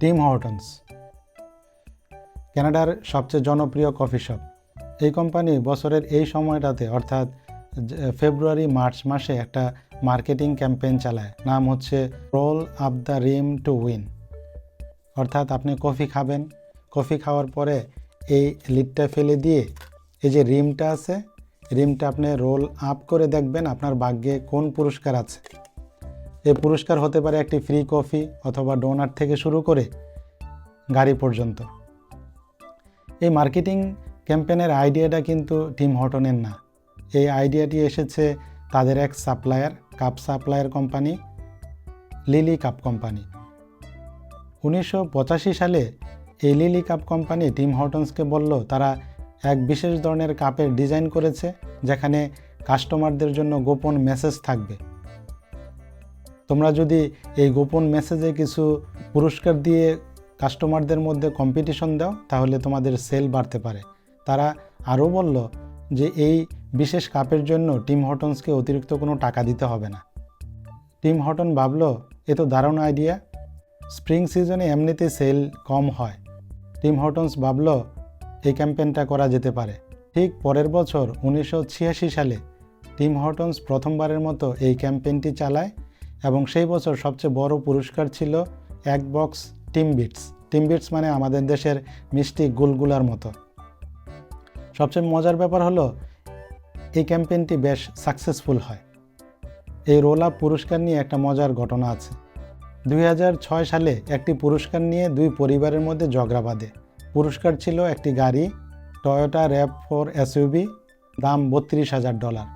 Team হর্টনস, কানাডার সবচেয়ে জনপ্রিয় কফি শপ। এই কোম্পানি বছরের এই সময়টাতে, অর্থাৎ ফেব্রুয়ারি, মার্চ মাসে একটা মার্কেটিং ক্যাম্পেইন চালায়। নাম হচ্ছে roll up the rim to win. অর্থাৎ আপনি কফি খাবেন। কফি খাওয়ার পরে এই লিডটা ফেলে দিয়ে, এই যে রিমটা আছে, রিমটা আপনি রোল আপ করে দেখবেন আপনার ভাগ্যে কোন পুরস্কার আছে। এই পুরস্কার হতে পারে একটি ফ্রি কফি অথবা ডোনার থেকে শুরু করে গাড়ি পর্যন্ত। এই মার্কেটিং ক্যাম্পেনের আইডিয়াটা কিন্তু টিম হটনের না। এই আইডিয়াটি এসেছে তাদের এক supplier cup supplier company Lily cup company উনিশশো পঁচাশি সালে এই লিলি কাপ কোম্পানি টিম হটনসকে বলল, তারা এক বিশেষ ধরনের কাপের ডিজাইন করেছে, যেখানে কাস্টমারদের জন্য গোপন মেসেজ থাকবে। তোমরা যদি এই গোপন মেসেজে কিছু পুরস্কার দিয়ে কাস্টমারদের মধ্যে কম্পিটিশন দাও, তাহলে তোমাদের সেল বাড়তে পারে। তারা আরও বলল যে, এই বিশেষ কাপের জন্য টিম হটনসকে অতিরিক্ত কোনো টাকা দিতে হবে না। টিম হটন ভাবলো, এ তো দারুণ আইডিয়া স্প্রিং সিজনে এমনিতে সেল কম হয়। টিম হটনস ভাবলো, এই ক্যাম্পেনটা করা যেতে পারে। ঠিক পরের বছর উনিশশো ছিয়াশি সালে টিম হটনস প্রথমবারের মতো এই ক্যাম্পেনটি চালায়। এবং সেই বছর সবচেয়ে বড় পুরস্কার ছিল এক box Timbits Timbits মানে আমাদের দেশের মিষ্টি গুলগুলার মতো। সবচেয়ে মজার ব্যাপার হলো, এই ক্যাম্পেইনটি বেশ সাকসেসফুল হয়। এই রোল আপ পুরস্কার নিয়ে একটা মজার ঘটনা আছে। দুই হাজার ছয় সালে একটি পুরস্কার নিয়ে দুই পরিবারের মধ্যে ঝগড়া বাঁধে। পুরস্কার ছিল একটি গাড়ি টয়োটা র্যাপ ফোর এসইউবি দাম বত্রিশ হাজার ডলার।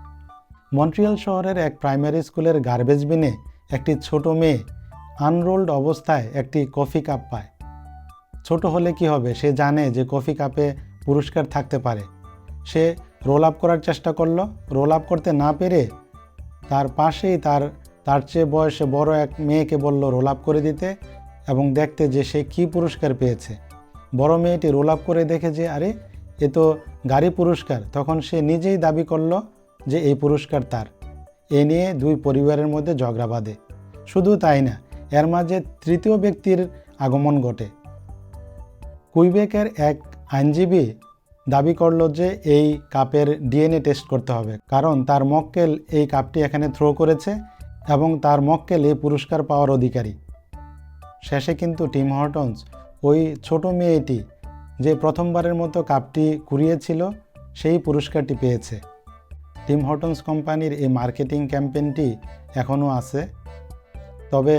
মন্ট্রিয়াল শহরের এক প্রাইমারি স্কুলের গার্বেজ বিনে একটি ছোট মেয়ে আনরোল্ড অবস্থায় একটি কফি কাপ পায়। ছোট হলে কি হবে? সে জানে যে কফি কাপে পুরস্কার থাকতে পারে। সে রোল আপ করার চেষ্টা করল। রোল আপ করতে না পেরে তার পাশেই তার তার চেয়ে বয়সে বড় এক মেয়েকে বলল, রোল আপ করে দিতে এবং দেখতে যে সে কী পুরস্কার পেয়েছে। বড় মেয়েটি রোল আপ করে দেখে যে, আরে, এ তো গাড়ি পুরস্কার। তখন সে নিজেই দাবি করল যে, এই পুরস্কার তার। এ নিয়ে দুই পরিবারের মধ্যে ঝগড়া বাঁধে। শুধু তাই না, এর মাঝে তৃতীয় ব্যক্তির আগমন ঘটে। কুইবেকের এক আইনজীবী দাবি করল যে এই কাপের ডিএনএ টেস্ট করতে হবে, কারণ তার মক্কেল এই কাপটি এখানে থ্রো করেছে এবং তার মক্কেল এই পুরস্কার পাওয়ার অধিকারী। শেষে কিন্তু টিম হর্টনস, ওই ছোট মেয়েটি যে প্রথমবারের মতো কাপটি কুড়িয়েছিল, সেই পুরস্কারটি পেয়েছে। টিম হর্টনস কোম্পানির এই মার্কেটিং ক্যাম্পেইনটি এখনও আছে। তবে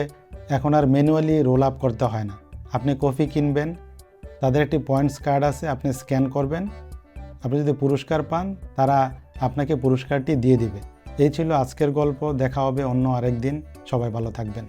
এখন আর ম্যানুয়ালি রোল আপ করতে হয় না। আপনি কফি কিনবেন, তাদের একটি পয়েন্টস কার্ড আছে, আপনি স্ক্যান করবেন। আপনি যদি পুরস্কার পান, তারা আপনাকে পুরস্কারটি দিয়ে দিবে। এই ছিল আজকের গল্প, দেখা হবে অন্য আরেক দিন সবাই ভালো থাকবেন।